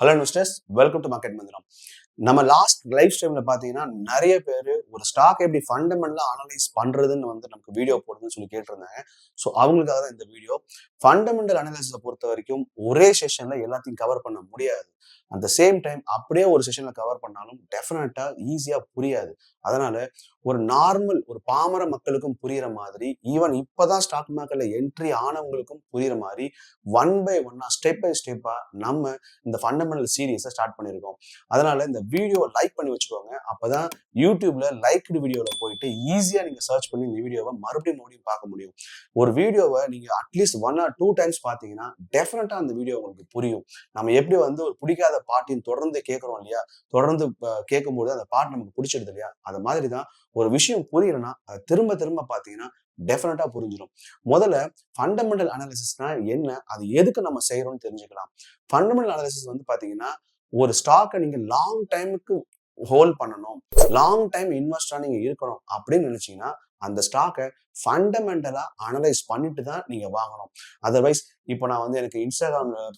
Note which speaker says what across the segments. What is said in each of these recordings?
Speaker 1: Hello investors welcome to market Mantram நம்ம last live ஸ்ட்ரீம்ல பாத்தீங்கன்னா நிறைய பேர் ஒரு ஸ்டாக் எப்படி ஃபண்டமெண்டலா அனலைஸ் பண்றதுன்னு வந்து நமக்கு வீடியோ போடுதுன்னு சொல்லி கேட்டிருந்தாங்க. ஸோ அவங்களுக்காக தான் இந்த வீடியோ ஃபண்டமெண்டல் அனலைசிஸை பொறுத்த வரைக்கும் ஒரே செஷன்ல எல்லாத்தையும் கவர் பண்ண முடியாது. அந்த சேம் டைம் அப்படியே ஒரு செஷன்ல கவர் பண்ணாலும் டெஃபினட்டா ஈஸியா புரியாது. அதனால ஒரு நார்மல் ஒரு பாமர மக்களுக்கும் புரியுற மாதிரி ஈவன் இப்பதான் ஸ்டாக் மார்க்கெட்ல என்ட்ரி ஆனவங்களுக்கும் புரியுற மாதிரி ஒன் பை ஒன்னா ஸ்டெப் பை ஸ்டெப்பா நம்ம இந்த ஃபண்டமெண்டல் சீரியஸை ஸ்டார்ட் பண்ணியிருக்கோம். அதனால இந்த வீடியோவை லைக் பண்ணி வச்சுக்கோங்க. அப்பதான் யூடியூப்ல லைக்டு வீடியோவில் போயிட்டு ஈஸியா நீங்க சர்ச் பண்ணி இந்த வீடியோவை மறுபடியும் மறுபடியும் பார்க்க முடியும். ஒரு வீடியோவை நீங்க at least one or two times பார்த்தீங்கன்னா டெஃபினட்டா அந்த வீடியோ உங்களுக்கு புரியும். நம்ம எப்படி வந்து ஒரு பிடிக்காத பாட்டின் தொடர்ந்து கேட்கறோம் இல்லையா? தொடர்ந்து கேட்கும்போது அந்த பாட்டு நமக்கு பிடிச்சிடுது இல்லையா? அது மாதிரி தான் ஒரு விஷயம் புரியலன்னா அதை திரும்ப திரும்ப பார்த்தீங்கன்னா டெஃபினட்டா புரிஞ்சிடும் முதல்ல ஃபண்டமெண்டல் அனாலிசிஸ்னா என்ன? அது எதுக்கு நம்ம செய்யறோம்னு தெரிஞ்சுக்கலாம். ஃபண்டமெண்டல் அனாலிசிஸ் வந்து பார்த்தீங்கன்னா ஒரு ஸ்டாக்கை நீங்க லாங் டைமுக்கு ஹோல்ட் பண்ணணும். லாங் டைம் இன்வெஸ்டா நீங்க இருக்கணும் அப்படின்னு நினைச்சீங்கன்னா அந்த ஸ்டாக்கை ஃபண்டமெண்டலாக அனலைஸ் பண்ணிட்டு தான் நீங்கள் வாங்கணும். அதர்வைஸ் இப்போ நான் வந்து எனக்கு இன்ஸ்டாகிராமில்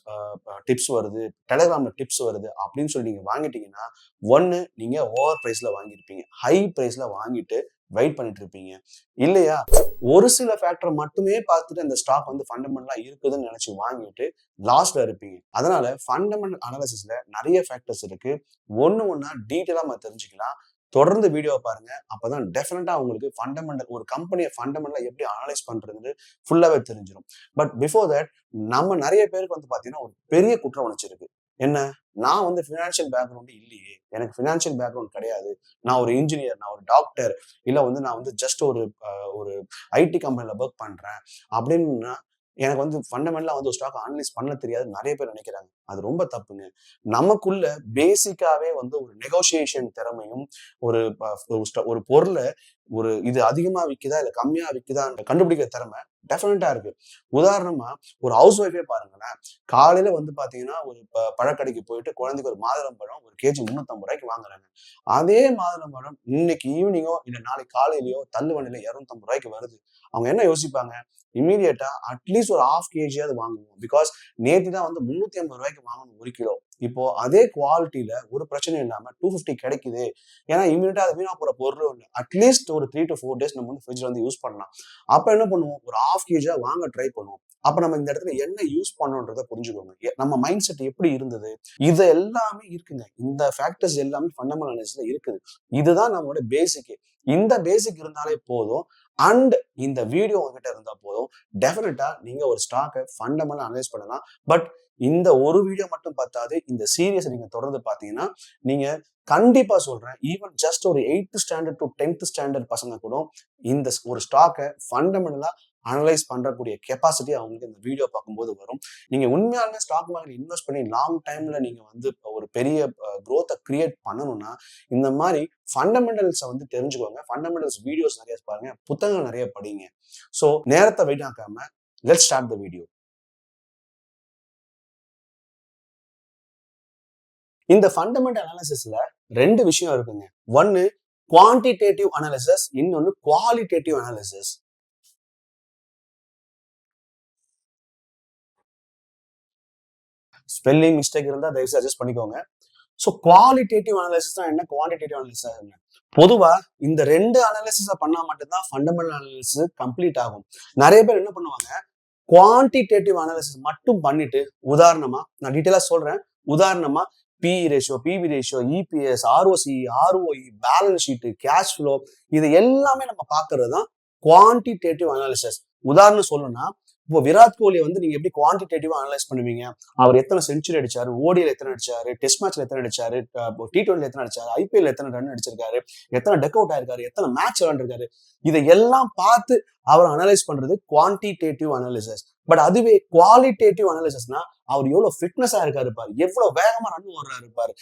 Speaker 1: டிப்ஸ் வருது டெலகிராமில் டிப்ஸ் வருது அப்படின்னு சொல்லி நீங்கள் வாங்கிட்டீங்கன்னா ஒன்னு நீங்கள் ஓவர் ப்ரைஸில் வாங்கியிருப்பீங்க. ஹை ப்ரைஸில் வாங்கிட்டு வெயிட் பண்ணிட்டு இருப்பீங்க. இல்லையா? ஒரு சில ஃபேக்டர் மட்டுமே பார்த்துட்டு அந்த ஸ்டாக் வந்து ஃபண்டமெண்டலாக இருக்குதுன்னு நினச்சி வாங்கிட்டு லாஸ்ட்ல இருப்பீங்க. அதனால ஃபண்டமெண்டல் அனாலிசிஸ்ல நிறைய ஃபேக்டர்ஸ் இருக்கு. ஒன்று ஒன்றா டீட்டெயிலாக நம்ம தெரிஞ்சுக்கலாம். தொடர்ந்து வீடியோவை பாருங்க. அப்பதான் டெஃபினட்டா உங்களுக்கு ஃபண்டமெண்டல் ஒரு கம்பெனியை ஃபண்டமெண்டலா எப்படி அனலைஸ் பண்றது ஃபுல்லாவே தெரிஞ்சிடும் பட் பிஃபோர் தட் நம்ம நிறைய பேருக்கு வந்து பாத்தீங்கன்னா ஒரு பெரிய குற்ற உணர்ச்சி இருக்கு. என்ன? நான் வந்து ஃபினான்ஷியல் பேக்ரவுண்ட் இல்லையே. எனக்கு ஃபினான்ஷியல் பேக்ரவுண்ட் கிடையாது. நான் ஒரு இன்ஜினியர் நான் ஒரு டாக்டர் இல்லை வந்து நான் வந்து ஜஸ்ட் ஒரு ஒரு ஐடி கம்பெனியில் ஒர்க் பண்ணுறேன் அப்படின்னா எனக்கு வந்து ஃபண்டமெண்டலாக வந்து ஒரு ஸ்டாக் அனலைஸ் பண்ண தெரியாது. நிறைய பேர் நினைக்கிறாங்க. அது ரொம்ப தப்புங்க. நமக்குள்ள பேசிக்காவே வந்து ஒரு நெகோசியேஷன் திறமையும் ஒரு ஒரு பொருளை ஒரு இது அதிகமா விற்குதா இல்லை கம்மியா விற்குதா கண்டுபிடிக்கிற திறமை டெஃபினட்டா இருக்கு. உதாரணமா ஒரு ஹவுஸ் ஒய்ஃபே பாருங்களேன். காலையில வந்து பாத்தீங்கன்னா ஒரு பழக்கடைக்கு போயிட்டு குழந்தைக்கு ஒரு மாதுளம் பழம் ஒரு கேஜி முன்னூத்தம்பது ரூபாய்க்கு வாங்குறாங்க. அதே மாதுளம் பழம் இன்னைக்கு ஈவினிங்கோ இல்லை நாளைக்கு காலையிலயோ தள்ளுவண்டியில இரநூத்தம்பது ரூபாய்க்கு வருது. அவங்க என்ன யோசிப்பாங்க? இமீடியட்டா அட்லீஸ்ட் ஒரு ஹாஃப் கேஜியாவது வாங்குவோம். பிகாஸ் நேற்று தான் வந்து முன்னூத்தி ஐம்பது ரூபாய்க்கு வாங்கணும் ஒரு கிலோ. இப்போ அதே குவாலிட்டியில ஒரு பிரச்சனையும் இல்லாம டூ ஃபிஃப்டி கிடைக்குது. ஏன்னா இமீடியட்டா அது வீணா போற பொருளும் இல்லை அட்லீஸ்ட் ஒரு த்ரீ டு ஃபோர் டேஸ் நம்ம வந்து ஃப்ரிட்ஜ் வந்து யூஸ் பண்ணலாம். அப்ப என்ன பண்ணுவோம்? ஒரு ஆஃப் கேஜா வாங்க ட்ரை பண்ணுவோம். அப்ப நம்ம இந்த இடத்துல என்ன யூஸ் பண்ணோன்றத புரிஞ்சுக்கோங்க. நம்ம மைண்ட் செட் எப்படி இருந்தது? இது எல்லாமே இருக்குங்க. இந்த ஃபேக்டர்ஸ் எல்லாமே ஃபண்டமெண்டல் அனாலிசிஸ்ல இருக்குது. இதுதான் நம்மளோட பேசிக் இந்த பேசிக் இருந்தாலே போதும். அண்ட் இந்த வீடியோ உங்ககிட்ட இருந்தால் போதும். டெஃபினட்டா நீங்க ஒரு ஸ்டாக்கை ஃபண்டமெண்டல் அனலைஸ் பண்ணலாம். பட் இந்த ஒரு வீடியோ மட்டும் பார்த்தாது இந்த சீரியஸ் நீங்க தொடர்ந்து பார்த்தீங்கன்னா நீங்க கண்டிப்பா சொல்றேன் ஈவன் ஜஸ்ட் ஒரு eighth standard to tenth standard பசங்க கூட இந்த ஒரு ஸ்டாக்கை ஃபண்டமெண்டலா அனலைஸ் பண்ணுறக்கூடிய கெப்பாசிட்டி அவங்களுக்கு இந்த வீடியோ பார்க்கும்போது வரும். நீங்கள் உண்மையாலுமே ஸ்டாக் மார்க்கெட் இன்வெஸ்ட் பண்ணி லாங் டைமில் நீங்கள் வந்து ஒரு பெரிய க்ரோத்தை கிரியேட் பண்ணணும்னா இந்த மாதிரி ஃபண்டமெண்டல்ஸை வந்து தெரிஞ்சுக்கோங்க. ஃபண்டமெண்டல்ஸ் வீடியோஸ் நிறைய பாருங்க. புத்தகங்கள் நிறைய படிங்க. ஸோ நேரத்தை வெயிட் ஆக்காம லெட் ஸ்டார்ட் த வீடியோ இந்த ஃபண்டமெண்டல் அனாலிசிஸ்ல ரெண்டு விஷயம் இருக்குங்க. ஒன்னு குவான்டிடேட்டிவ் அனாலிசிஸ் இன்னொன்னு குவாலிட்டேட்டிவ் அனாலிசிஸ் ஸ்பெல்லிங் மிஸ்டேக் இருந்தால் தயவுசெய்து அட்ஜஸ்ட் பண்ணிக்கோங்க. ஸோ குவாலிட்டேட்டிவ் அனாலிசிஸ் தான் என்ன? குவான்டிடேட்டிவ் அனாலிசிஸ் என்ன? பொதுவா இந்த ரெண்டு அனாலிசிஸை பண்ணா மட்டும்தான் ஃபண்டமெண்டல் அனாலிசிஸ் கம்ப்ளீட் ஆகும். நிறைய பேர் என்ன பண்ணுவாங்க? குவான்டிடேட்டிவ் அனாலிசிஸ் மட்டும் பண்ணிட்டு உதாரணமா நான் டீட்டெயிலா சொல்றேன். உதாரணமா P ratio PV ratio EPS ROC ROE balance sheet cash flow இது எல்லாமே நம்ம பார்க்கறது தான் குவான்டிடேட்டிவ் அனாலிசிஸ் உதாரணம் சொல்லணும்னா இப்போ விராட் கோலி வந்து நீங்க எப்படி குவான்டிடேட்டிவா அனலைஸ் பண்ணுவீங்க? அவர் எத்தனை செஞ்சுரி அடிச்சாரு? ஓடியில் எத்தனை அடிச்சாரு? டெஸ்ட் மேட்ச்ல எத்தனை அடிச்சாரு? டி டுவெண்ட்டில எத்தனை அடிச்சாரு? ஐபிஎல் எத்தனை ரன் அடிச்சிருக்காரு? எத்தனை டெக் அவுட் ஆயிருக்காரு? எத்தனை மேட்ச் விளாண்டுருக்காரு இதை எல்லாம் பார்த்து அவர் அனலைஸ் பண்றது குவான்டிடேட்டிவ் அனாலிசிஸ் பட் அதுவே குவாலிட்டேட்டிவ் அனாலிசிஸ்னா அவர் எவ்வளவு ஃபிட்னஸா இருக்காரு பாரு. எவ்வளவு வேகமா ரன் ஓடுறாரு பாரு.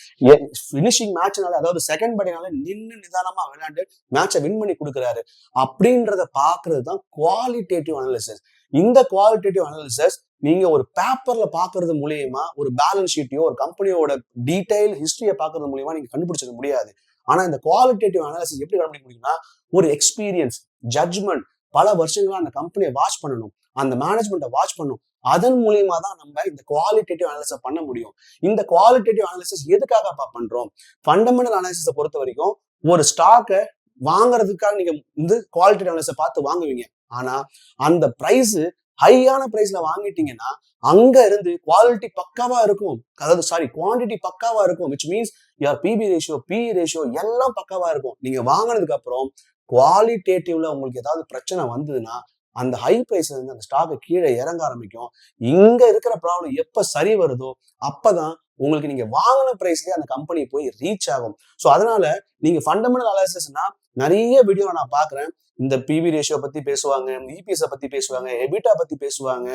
Speaker 1: பினிஷிங் மேட்ச்னால அதாவது செகண்ட் படினால நின்று நிதானமா விளையாண்டு மேட்சை வின் பண்ணி கொடுக்குறாரு. அப்படின்றத பாக்குறது தான் குவாலிட்டேட்டிவ் அனாலிசிஸ் இந்த குவாலிட்டேட்டிவ் அனாலிசிஸ் நீங்க ஒரு பேப்பர்ல பாக்குறது மூலியமா ஒரு பேலன்ஸ் ஷீட்டையோ ஒரு கம்பெனியோட டீடைல் ஹிஸ்டரியை பாக்குறது மூலியமா நீங்க கண்டுபிடிச்சது முடியாது. ஆனா இந்த குவாலிட்டேட்டிவ் அனாலிசிஸ் எப்படி கண்டுபிடிக்க முடியும்னா ஒரு எக்ஸ்பீரியன்ஸ் ஜட்ஜ்மெண்ட் பல வருஷங்களா அந்த கம்பெனியை வாட்ச் பண்ணணும். அந்த மேனேஜ்மெண்ட்டை வாட்ச் பண்ணும் அதன் மூலியமா தான் நம்ம இந்த குவாலிட்டேட்டிவ் அனாலிசிஸ் பண்ண முடியும். இந்த குவாலிட்டேட்டிவ் அனாலிசிஸ் எதுக்காக பண்றோம்? ஃபண்டமெண்டல் அனாலிசிஸை பொறுத்த வரைக்கும் ஒரு ஸ்டாக்கை வாங்குறதுக்காக நீங்க வந்து குவாலிட்டி அனாலிசிஸ் பார்த்து வாங்குவீங்க. ஆனா அந்த பிரைஸ் ஹையான பிரைஸ்ல வாங்கிட்டீங்கன்னா அங்க இருந்து குவாலிட்டி பக்காவா இருக்கும். அதாவது சாரி குவான்டிட்டி பக்காவா இருக்கும். விச் மீன்ஸ் யார் பிபி ரேஷியோ பி ரேஷியோ எல்லாம் பக்காவா இருக்கும். நீங்க வாங்கினதுக்கு அப்புறம் குவாலிட்டேட்டிவ்ல உங்களுக்கு ஏதாவது பிரச்சனை வந்ததுன்னா அந்த ஹை பிரைஸ்ல இருந்து அந்த ஸ்டாக்கு கீழே இறங்க ஆரம்பிக்கும். இங்க இருக்கிற ப்ராப்ளம் எப்ப சரி வருதோ அப்பதான் உங்களுக்கு நீங்க வாங்கின பிரைஸ்லயே அந்த கம்பெனி போய் ரீச் ஆகும். ஸோ அதனால நீங்க ஃபண்டமெண்டல் அனாலிசிஸ்னா நிறைய வீடியோ நான் பாக்குறேன் இந்த பிவி ரேஷியோ பத்தி பேசுவாங்க இபிஎஸ் பத்தி பேசுவாங்க எபிட்டா பத்தி பேசுவாங்க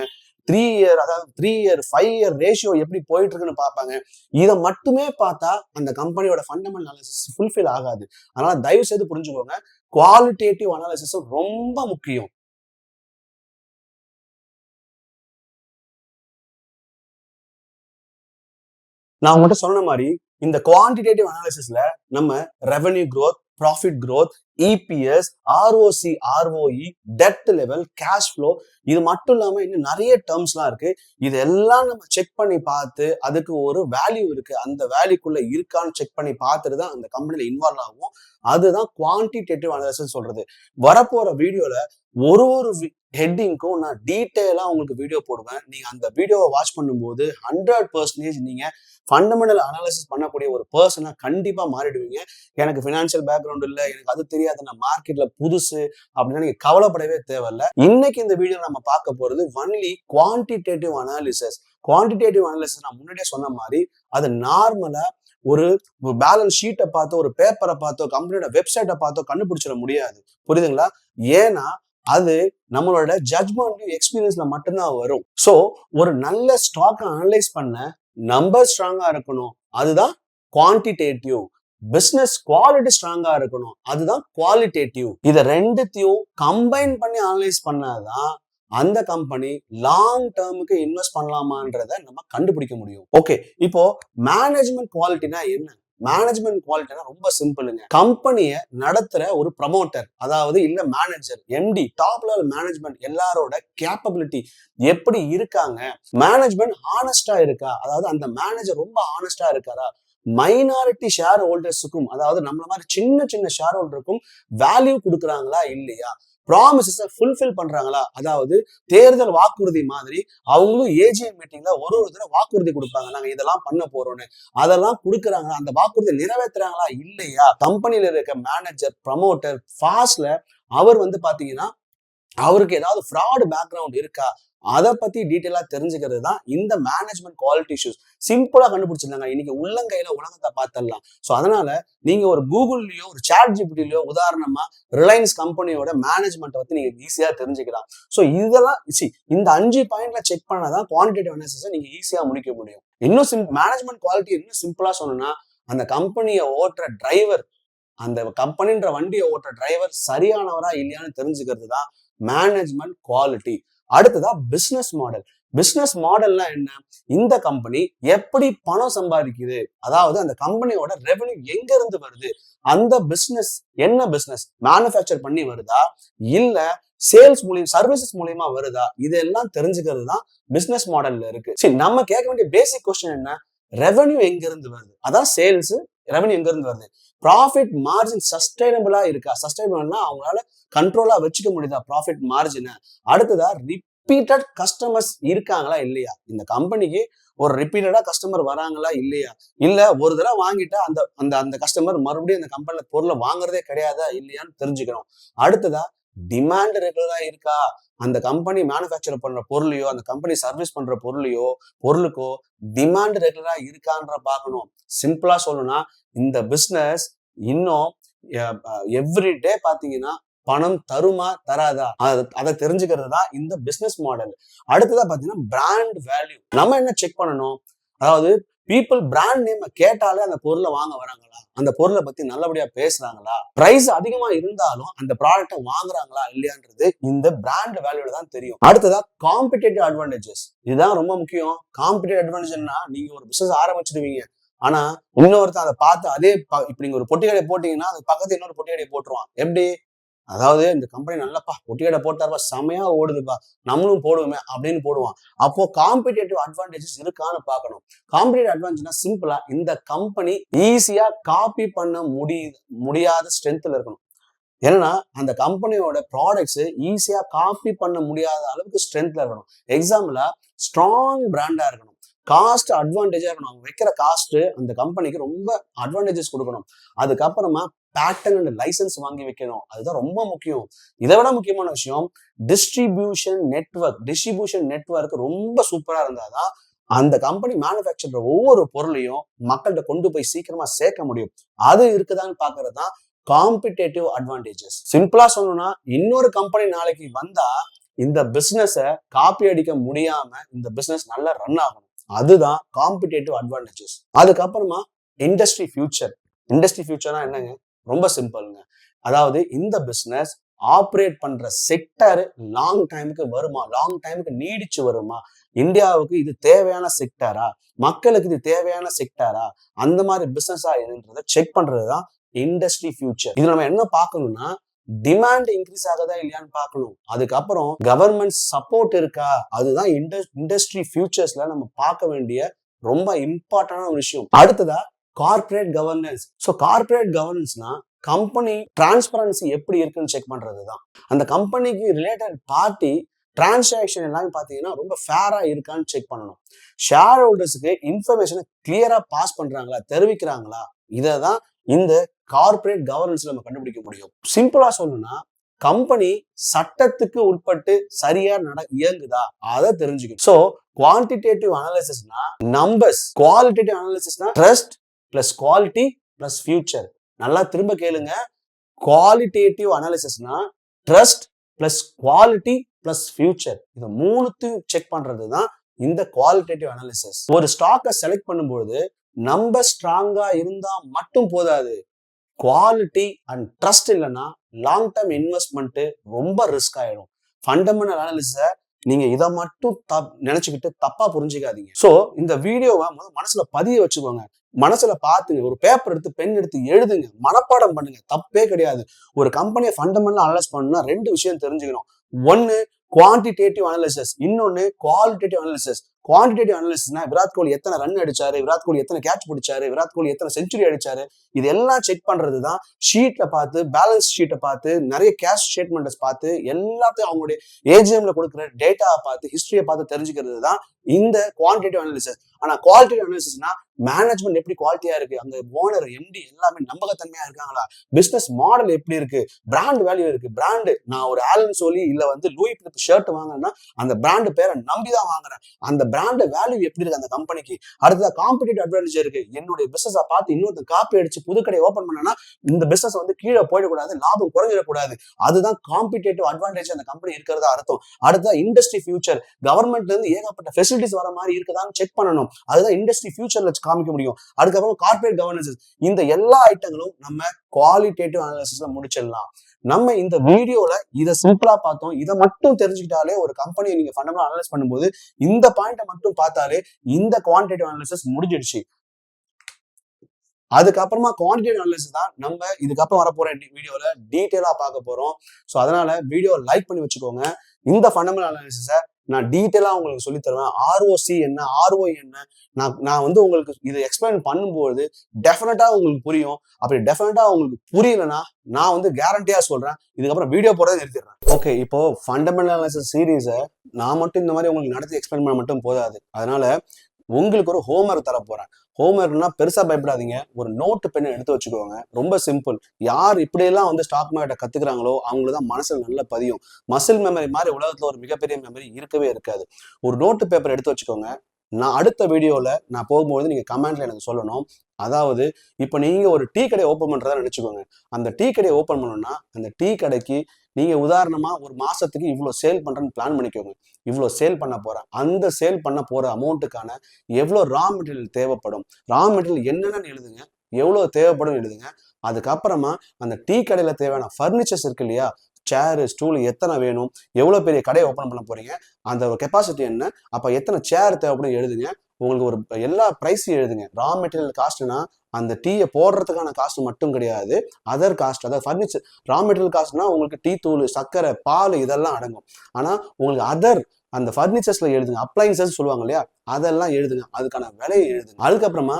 Speaker 1: த்ரீ இயர் அதாவது three year five year ratio எப்படி போயிட்டு இருக்குன்னு பார்ப்பாங்க. இதை மட்டுமே பார்த்தா அந்த கம்பெனியோட ஃபண்டமெண்டல் அனாலிசிஸ் ஃபுல்ஃபில் ஆகாது. அதனால தயவு செய்து புரிஞ்சுக்கோங்க குவாலிட்டேட்டிவ் அனாலிசிஸும் ரொம்ப முக்கியம். நான் உங்கள்கிட்ட சொன்ன மாதிரி இந்த குவான்டிடேட்டிவ் அனாலிசிஸ்ல நம்ம revenue growth profit growth EPS ROC ROE debt level cash flow இது மட்டும் இல்லாமல் இன்னும் நிறைய டேர்ம்ஸ்லாம் இருக்கு. இதெல்லாம் நம்ம செக் பண்ணி பார்த்து அதுக்கு ஒரு வேல்யூ இருக்கு. அந்த வேல்யூக்குள்ள இருக்கான்னு செக் பண்ணி பார்த்துட்டு தான் அந்த கம்பெனியில் இன்வால்வ் ஆகும். அதுதான் குவான்டிடேட்டிவ் அனாலிசிஸ் சொல்றது. வரப்போற வீடியோல ஒரு ஒரு ஹெட்டிங்க்கும் நான் டீட்டெயிலாக உங்களுக்கு வீடியோ போடுவேன். நீங்கள் அந்த வீடியோவை வாட்ச் பண்ணும்போது ஹண்ட்ரட் பர்சன்டேஜ் நீங்கள் ஃபண்டமெண்டல் அனாலிசிஸ் பண்ணக்கூடிய ஒரு பர்சனாக கண்டிப்பாக மாறிடுவீங்க. எனக்கு ஃபினான்ஷியல் பேக்ரவுண்ட் இல்லை எனக்கு அது தெரியாது நான் மார்க்கெட்டில் புதுசு அப்படின்னா நீங்கள் கவலைப்படவே தேவையில்ல. இன்னைக்கு இந்த வீடியோ நம்ம பார்க்க போகிறது only quantitative analysis quantitative analysis நான் முன்னாடியே சொன்ன மாதிரி அது நார்மலாக ஒரு பேலன்ஸ் ஷீட்டை பார்த்தோ ஒரு பேப்பரை பார்த்தோ கம்பெனியோட வெப்சைட்டை பார்த்தோ கண்டுபிடிச்சிட முடியாது. புரியுதுங்களா? ஏன்னா அது நம்மளோட ஜட்மெண்ட் எக்ஸ்பீரியன்ஸ்ல மட்டும்தான் வரும். ஸோ ஒரு நல்ல ஸ்டாக்கை அனலைஸ் பண்ண நம்பர் ஸ்ட்ராங்கா இருக்கணும். அதுதான் குவான்டிடேட்டிவ் பிசினஸ் குவாலிட்டி ஸ்ட்ராங்கா இருக்கணும். அதுதான் குவாலிட்டேட்டிவ் இதை ரெண்டுத்தையும் கம்பைன் பண்ணி அனலைஸ் பண்ணாதான் அந்த கம்பெனி லாங் டேர்முக்கு இன்வெஸ்ட் பண்ணலாமான்றத நம்ம கண்டுபிடிக்க முடியும். ஓகே இப்போ மேனேஜ்மெண்ட் குவாலிட்டினா என்ன? மேனேஜ்மெண்ட் குவாலிட்டினா ரொம்ப சிம்பிளுங்க கம்பெனியை நடத்துற ஒரு ப்ரமோட்டர் அதாவது இல்ல manager MD top level management எல்லாரோட கேப்பபிலிட்டி எப்படி இருக்காங்க? மேனேஜ்மெண்ட் ஹானஸ்டா இருக்கா? அதாவது அந்த மேனேஜர் ரொம்ப ஹானஸ்டா இருக்காரா? மைனாரிட்டி ஷேர் ஹோல்டர்ஸுக்கும் அதாவது நம்மள மாதிரி சின்ன சின்ன ஷேர் ஹோல்டருக்கும் வேல்யூ கொடுக்குறாங்களா? இல்லையா? ப்ராமிசஸை ஃபுல்ஃபில் பண்றாங்களா? அதாவது தேர்தல் வாக்குறுதி மாதிரி அவங்களும் ஏஜிஎம் மீட்டிங்ல ஒரு ஒரு தடவை வாக்குறுதி கொடுப்பாங்க. நாங்க இதெல்லாம் பண்ண போறோம்னு. அதெல்லாம் கொடுக்குறாங்களா அந்த வாக்குறுதி நிறைவேற்றுறாங்களா இல்லையா? கம்பெனியில இருக்க மேனேஜர் ப்ரமோட்டர் ஃபாஸ்ட்ல அவர் வந்து பாத்தீங்கன்னா அவருக்கு ஏதாவது ஃப்ராடு பேக்ரவுண்ட் இருக்கா? அதை பத்தி டீட்டெயிலா தெரிஞ்சுக்கிறது தான் இந்த மேனேஜ்மெண்ட் குவாலிட்டி இஷ்யூஸ் சிம்பிளா கண்டுபிடிச்சிருந்தாங்க. இன்னைக்கு உள்ளங்கையில உலகத்தை பார்த்துடலாம். ஸோ அதனால நீங்க ஒரு கூகுள்லயோ ஒரு சாட் ஜிபிடிலயோ உதாரணமா ரிலையன்ஸ் கம்பெனியோட மேனேஜ்மெண்ட் பத்தி நீங்க ஈஸியா தெரிஞ்சுக்கலாம். ஸோ இதெல்லாம் சி இந்த அஞ்சு பாயிண்ட்ல செக் பண்ணாதான் குவான்டிட்டிவ் அனாலிசிஸை நீங்க ஈஸியா முடிக்க முடியும். இன்னும் சிம் மேனேஜ்மெண்ட் குவாலிட்டி இன்னும் சிம்பிளா சொன்னோம்னா அந்த கம்பெனியை ஓட்டுற டிரைவர் அந்த கம்பெனின்ற வண்டியை ஓட்டுற டிரைவர் சரியானவரா இல்லையான்னு தெரிஞ்சுக்கிறது தான் மேனேஜ்மெண்ட் குவாலிட்டி அடுத்ததா பிசினஸ் மாடல் பிசினஸ் மாடல்னா என்ன? இந்த கம்பெனி எப்படி பணம் சம்பாதிக்குது? அதாவது அந்த கம்பெனியோட ரெவன்யூ எங்க இருந்து வருது? அந்த பிசினஸ் என்ன பிசினஸ் மேனுஃபேக்சர் பண்ணி வருதா? இல்ல சேல்ஸ் மூலியம் சர்வீசஸ் மூலியமா வருதா? இதெல்லாம் தெரிஞ்சுக்கிறது தான் பிசினஸ் மாடல்ல இருக்கு. சரி நம்ம கேட்க வேண்டிய பேசிக் கொஸ்டின் என்ன? ரெவன்யூ எங்க இருந்து வருது? அதான் சேல்ஸ் ரெவன்யூ எங்க இருந்து வருது ப்ராஃபிட் மார்ஜின் சஸ்டைனபிளா இருக்கா? சஸ்டைனபிள்னா அவங்களால கண்ட்ரோலா வச்சுக்க முடியுதா? ப்ராஃபிட் மார்ஜினை அடுத்ததா ரிப்பீட்டட் கஸ்டமர்ஸ் இருக்காங்களா இல்லையா? இந்த கம்பெனிக்கு ஒரு ரிப்பீட்டடா கஸ்டமர் வராங்களா இல்லையா? இல்ல ஒரு தடவை வாங்கிட்டா அந்த அந்த அந்த கஸ்டமர் மறுபடியும் அந்த கம்பெனில பொருளை வாங்குறதே கிடையாதா இல்லையான்னு தெரிஞ்சுக்கணும். அடுத்ததா டிமாண்ட் ரெகுலரா இருக்கா? அந்த கம்பெனி மேனுஃபேக்சர் பண்ற பொருளையோ அந்த கம்பெனி சர்வீஸ் பண்ற பொருளையோ பொருளுக்கோ டிமாண்ட் ரெகுலரா இருக்கான்ற பார்க்கணும். சிம்பிளா சொல்லணும்னா இந்த பிஸ்னஸ் இன்னும் எவ்ரி டே பாத்தீங்கன்னா பணம் தருமா தராதா? அதை தெரிஞ்சுக்கிறது தான் இந்த பிசினஸ் மாடல் அடுத்ததா பாத்தீங்கன்னா பிராண்ட் வேல்யூ நம்ம என்ன செக் பண்ணணும்? அதாவது பீப்புள் பிராண்ட் நேம் கேட்டாலே அந்த பொருளை வாங்க வராங்களா? அந்த பொருளை பத்தி நல்லபடியா பேசுறாங்களா? பிரைஸ் அதிகமா இருந்தாலும் அந்த ப்ராடக்ட்டை வாங்குறாங்களா இல்லையான்றது இந்த பிராண்ட் வேல்யூல தான் தெரியும். அடுத்ததா காம்படிட்டிவ் அட்வான்டேஜஸ் இதுதான் ரொம்ப முக்கியம். காம்படிட்டிவ் அட்வான்டேஜ்னா நீங்க ஒரு பிசினஸ் ஆரம்பிச்சிடுவீங்க. ஆனா இன்னொருத்தன் அதை பார்த்து அதே இப்ப நீங்க ஒரு பொட்டி கடையை போட்டீங்கன்னா அது பக்கத்து இன்னொரு பொட்டி கடையை போட்டுருவான். எப்படி? அதாவது இந்த கம்பெனி நல்லப்பா ஒட்டியடை போட்டார்ப்பா செமையா ஓடுதுப்பா நம்மளும் போடுவோமே அப்படின்னு போடுவான். அப்போ காம்படிட்டிவ் அட்வான்டேஜஸ் இருக்கான்னு பார்க்கணும். காம்படிட்டிவ் அட்வான்டேஜ்னா சிம்பிளா இந்த கம்பெனி ஈஸியா காப்பி பண்ண முடியுது முடியாத ஸ்ட்ரென்த்ல இருக்கணும். ஏன்னா அந்த கம்பெனியோட ப்ராடக்ட்ஸ் ஈஸியா காப்பி பண்ண முடியாத அளவுக்கு ஸ்ட்ரென்த்ல இருக்கணும். எக்ஸாம்பிளா ஸ்ட்ராங் பிராண்டா இருக்கணும். காஸ்ட் அட்வான்டேஜாக இருக்கணும். அவங்க வைக்கிற காஸ்ட்டு அந்த கம்பெனிக்கு ரொம்ப அட்வான்டேஜஸ் கொடுக்கணும். அதுக்கப்புறமா பேட்டன் அண்ட் லைசன்ஸ் வாங்கி வைக்கணும். அதுதான் ரொம்ப முக்கியம். இதை விட முக்கியமான விஷயம் டிஸ்ட்ரிபியூஷன் நெட்வொர்க் டிஸ்ட்ரிபியூஷன் நெட்வொர்க் ரொம்ப சூப்பரா இருந்தாதான் அந்த கம்பெனி மேனுஃபேக்சர் ஒவ்வொரு பொருளையும் மக்கள்கிட்ட கொண்டு போய் சீக்கிரமா சேர்க்க முடியும். அது இருக்குதான்னு பாக்குறது தான் காம்படேட்டிவ் அட்வான்டேஜஸ் சிம்பிளா சொல்லணும்னா இன்னொரு கம்பெனி நாளைக்கு வந்தா இந்த பிசினஸ காப்பி அடிக்க முடியாம இந்த பிசினஸ் நல்லா ரன் ஆகணும். அதுதான் காம்பிடேட்டிவ் அட்வான்டேஜஸ் அதுக்கப்புறமா இண்டஸ்ட்ரி ஃபியூச்சர் இண்டஸ்ட்ரி ஃபியூச்சர்னா என்னங்க? ரொம்ப சிம்பிள்ங்க. அதாவது இந்த பிஸ்னஸ் ஆப்ரேட் பண்ற செக்டர் லாங் டைமுக்கு வருமா? லாங் டைமுக்கு நீடிச்சு வருமா? இந்தியாவுக்கு இது தேவையான செக்டரா மக்களுக்கு இது தேவையான செக்டரா அந்த மாதிரி பிசினஸா என்னன்றதை செக் பண்றதுதான் இண்டஸ்ட்ரி ஃபியூச்சர் இது நம்ம என்ன பார்க்கணும்னா டிமாண்ட் இன்க்ரீஸ் ஆகுதா இல்லையான்னு பார்க்கணும். அதுக்கப்புறம் கவர்மெண்ட் சப்போர்ட் இருக்கா? அதுதான் இண்டஸ்ட்ரி ஃபியூச்சர்ஸ்ல நம்ம பார்க்க வேண்டிய ரொம்ப இம்பார்ட்டன்டான ஒரு விஷயம். அடுத்ததா கார்பரேட் கவர்னன்ஸ் ஸோ கார்பரேட் கவர்னன்ஸ்னா கம்பெனி டிரான்ஸ்பரன்சி எப்படி இருக்குன்னு செக் பண்றது தான் அந்த கம்பெனிக்கு ரிலேட்டட் பார்ட்டி டிரான்சாக்ஷன் எல்லாமே பார்த்தீங்கன்னா ரொம்ப ஃபேராக இருக்கான்னு செக் பண்ணணும். ஷேர் ஹோல்டர்ஸுக்கு இன்ஃபர்மேஷனை கிளியராக பாஸ் பண்ணுறாங்களா தெரிவிக்கிறாங்களா இதை தான் இந்த கார்பரேட் கவர்னன்ஸ் நம்ம கண்டுபிடிக்க முடியும். சிம்பிளாக சொல்லணும்னா கம்பெனி சட்டத்துக்கு உட்பட்டு சரியா நட இயங்குதா அதை தெரிஞ்சுக்கணும். ஸோ குவான்டிடேட்டிவ் அனாலிசிஸ்னா numbers qualitative அனாலிசிஸ்னா trust plus quality plus future நல்லா திரும்ப கேளுங்க. Qualitative அனாலிசிஸ்னா trust plus quality plus future இது மூணுத்தையும் செக் பண்றது தான் இந்த குவாலிட்டேட்டிவ் அனாலிசிஸ் ஒரு ஸ்டாக்கை செலக்ட் பண்ணும்போது நம்ப ஸ்ட்ராங்கா இருந்தா மட்டும் போதாது. குவாலிட்டி அண்ட் ட்ரஸ்ட் இல்லைன்னா லாங் டேர்ம் இன்வெஸ்ட்மெண்ட்டு ரொம்ப ரிஸ்க் ஆயிடும். ஃபண்டமெண்டல் அனாலிசிஸை நீங்க இதை மட்டும் தப் நினைச்சுக்கிட்டு தப்பா புரிஞ்சுக்காதீங்க. ஸோ இந்த வீடியோவை மனசுல பதிய வச்சுக்கோங்க. மனசுல பாத்துங்க ஒரு பேப்பர் எடுத்து பென் எடுத்து எழுதுங்க. மனப்பாடம் பண்ணுங்க. தப்பே கிடையாது. ஒரு கம்பெனியை ஃபண்டமெண்டல் அனலைஸ் பண்ணா ரெண்டு விஷயம் தெரிஞ்சுக்கணும். ஒன்னு குவான்டிடேட்டிவ் அனலிசஸ் இன்னொன்னு குவாலிட்டேட்டிவ் அனலிசிஸ் குவான்டிடேட்டிவ் அனாலிசிஸ்னா விராட் கோலி எத்தனை ரன் அடிச்சாரு விராட் கோலி எத்தனை கேட்ச் பிடிச்சாரு விராட் கோலி எத்தனை செஞ்சுரி அடிச்சாரு இது எல்லாம் செக் பண்றது தான் ஷீட்ல பார்த்து பேலன்ஸ் ஷீட்டை பார்த்து நிறைய கேஷ் ஸ்டேட்மெண்ட்ஸ் பார்த்து எல்லாத்தையும் அவங்களுடைய ஏஜிஎம்ல கொடுக்குற டேட்டாவை பார்த்து ஹிஸ்டரியை பார்த்து தெரிஞ்சுக்கிறது தான் இந்த குவான்டிடேட்டிவ் அனாலிசிஸ் ஆனா குவாலிட்டி அனாலிசிஸ்னா மேனேஜ்மெண்ட் எப்படி குவாலிட்டியா இருக்கு அந்த ஓனர் எம்டி எல்லாமே நம்பகத்தன்மையா இருக்காங்களா? பிசினஸ் மாடல் எப்படி இருக்கு? பிராண்ட் வேல்யூ இருக்கு. பிராண்டு நான் ஒரு ஆலன் சொல்லி இல்ல வந்து லூயி ஷர்ட் வாங்கினேன்னா அந்த பிராண்டு பேரை நம்பி தான் வாங்குறேன். அந்த பிராண்ட் வேல்யூ எப்படி இருக்கு அந்த கம்பெனிக்கு அடுத்ததா காம்படிட்டிவ் அட்வான்டேஜ் இருக்கு. என்னுடைய பிசினஸ் பார்த்து இன்னொருத்த காப்பி அடிச்சு புது கடை ஓப்பன் பண்ணனா இந்த பிசினஸ் வந்து கீழே போயிடக்கூடாது லாபம் குறைஞ்சிடக்கூடாது. அதுதான் காம்படிட்டிவ் அட்வான்டேஜ் அந்த கம்பெனி இருக்கிறதா அர்த்தம். அடுத்ததா இண்டஸ்ட்ரி ஃபியூச்சர் கவர்மெண்ட்ல இருந்து ஏகப்பட்ட ஃபெசிலிட்டிஸ் வர மாதிரி இருக்குதான்னு செக் பண்ணணும். அதுதான் இண்டஸ்ட்ரி ஃபியூச்சர்ல காமிக்க முடியும். அதுக்கப்புறம் கார்பரேட் கவர்னன்ஸ் இந்த எல்லா ஐட்டங்களும் நம்ம குவாலிட்டேட்டிவ் அனாலிசிஸ்ல முடிச்சிடலாம். நம்ம இந்த வீடியோல இதை சிம்பிளா பார்த்தோம். இதை மட்டும் தெரிஞ்சுக்கிட்டாலே ஒரு கம்பெனியை நீங்க ஃபண்டமெண்டல் அனலைஸ் பண்ணும்போது இந்த பாயிண்ட்டை மட்டும் பார்த்தாலே இந்த குவான்டிடேட்டிவ் அனாலிசிஸ் முடிஞ்சிடுச்சு. அதுக்கப்புறமா குவான்டிடேட்டிவ் அனாலிசிஸ் தான் நம்ம இதுக்கப்புறம் வரப்போற வீடியோல டீட்டெயிலா பார்க்க போறோம். ஸோ அதனால வீடியோ லைக் பண்ணி வச்சுக்கோங்க. இந்த ஃபண்டமெண்டல் அனாலிசிஸை நான் டீட்டெயிலாக உங்களுக்கு சொல்லி தருவேன். ஆர்ஓசி என்ன ஆர்ஓ என்ன? நான் நான் வந்து உங்களுக்கு இதை எக்ஸ்பிளைன் பண்ணும்போது டெஃபினட்டாக உங்களுக்கு புரியும். அப்படி டெஃபினட்டாக உங்களுக்கு புரியலன்னா நான் வந்து கேரண்டியாக சொல்கிறேன் இதுக்கப்புறம் வீடியோ போடுறதை நிறுத்திடுறேன். ஓகே இப்போ ஃபண்டமெண்டல் அனாலிசிஸ் சீரீஸை நான் மட்டும் இந்த மாதிரி உங்களுக்கு நடத்தி எக்ஸ்பிளைன் பண்ண மட்டும் போதாது. அதனால உங்களுக்கு ஒரு ஹோம்ஒர்க் தர போறேன். ஹோம்ஒர்க்னா பெருசா பயப்படாதீங்க. ஒரு நோட்டு பெண்ணை எடுத்து வச்சுக்கோங்க. ரொம்ப சிம்பிள் யார் இப்படியெல்லாம் வந்து ஸ்டாக் மார்க்கெட்டை கத்துக்கிறாங்களோ அவங்களுக்கு தான் மனசுல நல்ல பதியும். மசில் மெமரி மாதிரி உலகத்துல ஒரு மிகப்பெரிய மெமரி இருக்கவே இருக்காது. ஒரு நோட்டு பேப்பர் எடுத்து வச்சுக்கோங்க. நான் அடுத்த வீடியோவில் நான் போகும்போது நீங்கள் கமெண்ட்ல எனக்கு சொல்லணும். அதாவது இப்போ நீங்கள் ஒரு டீ கடையை ஓப்பன் பண்ணுறதா நினச்சிக்கோங்க. அந்த டீ கடையை ஓப்பன் பண்ணணும்னா அந்த டீ கடைக்கு நீங்கள் உதாரணமாக ஒரு மாதத்துக்கு இவ்வளோ சேல் பண்ணுறேன்னு பிளான் பண்ணிக்கோங்க. இவ்வளோ சேல் பண்ண போகிறேன் அந்த சேல் பண்ண போகிற அமௌண்ட்டுக்கான எவ்வளோ ரா மெட்டீரியல் தேவைப்படும்? ரா மெட்டீரியல் என்னென்னு எழுதுங்க. எவ்வளோ தேவைப்படும் எழுதுங்க. அதுக்கப்புறமா அந்த டீ கடையில் தேவையான ஃபர்னிச்சர்ஸ் இருக்கு இல்லையா சேரு ஸ்டூல் எத்தனை வேணும்? எவ்வளோ பெரிய கடையை ஓப்பன் பண்ண போறீங்க? அந்த கெப்பாசிட்டி என்ன? அப்போ எத்தனை சேர் தேவைப்படும் எழுதுங்க. உங்களுக்கு ஒரு எல்லா ப்ரைஸையும் எழுதுங்க. ரா மெட்டீரியல் காஸ்ட்னா அந்த டீயை போடுறதுக்கான காஸ்ட் மட்டும் கிடையாது. அதர் காஸ்ட் அதாவது ஃபர்னிச்சர் ரா மெட்டீரியல் காஸ்ட்னா உங்களுக்கு டீ தூள் சர்க்கரை பால் இதெல்லாம் அடங்கும். ஆனால் உங்களுக்கு அதர் அந்த ஃபர்னிச்சர்ஸ்ல எழுதுங்க. அப்ளைன்சஸ் சொல்லுவாங்க இல்லையா? அதெல்லாம் எழுதுங்க. அதுக்கான விலையை எழுதுங்க. அதுக்கப்புறமா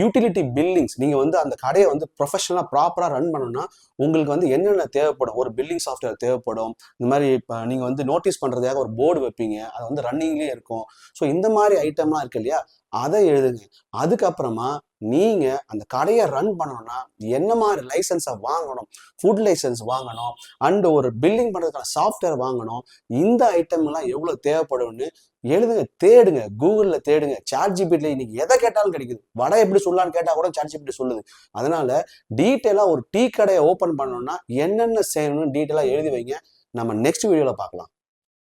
Speaker 1: யூட்டிலிட்டி பில்லிங்ஸ் நீங்கள் வந்து அந்த கடையை வந்து ப்ரொஃபஷனலாக ப்ராப்பராக ரன் பண்ணணும்னா உங்களுக்கு வந்து என்னென்ன தேவைப்படும்? ஒரு பில்லிங் சாஃப்ட்வேர் தேவைப்படும். இந்த மாதிரி இப்போ நீங்கள் வந்து நோட்டீஸ் பண்ணுறதுக்காக ஒரு போர்டு வைப்பீங்க. அது வந்து ரன்னிங்லேயே இருக்கும். ஸோ இந்த மாதிரி ஐட்டம்லாம் இருக்கு இல்லையா? அதை எழுதுங்க. அதுக்கப்புறமா நீங்கள் அந்த கடையை ரன் பண்ணணும்னா என்ன மாதிரி லைசன்ஸை வாங்கணும்? ஃபுட் லைசன்ஸ் வாங்கணும். அண்டு ஒரு பில்லிங் பண்ணுறதுக்கான சாஃப்ட்வேர் வாங்கணும். இந்த ஐட்டம்லாம் எவ்வளோ தேவைப்படும்னு எழுதுங்க தேடுங்க கூகுளில் தேடுங்க. சாட் ஜிபிடியில் இன்னைக்கு எதை கேட்டாலும் கிடைக்குது. வடை எப்படி சொல்லலான்னு கேட்டால் கூட சாட் ஜிபிடி சொல்லுது. அதனால டீட்டெயிலாக ஒரு டீ கடையை ஓப்பன் பண்ணணும்னா என்னென்ன செய்யணும்னு டீட்டெயிலாக எழுதி வைங்க. நம்ம நெக்ஸ்ட் வீடியோவில் பார்க்கலாம்.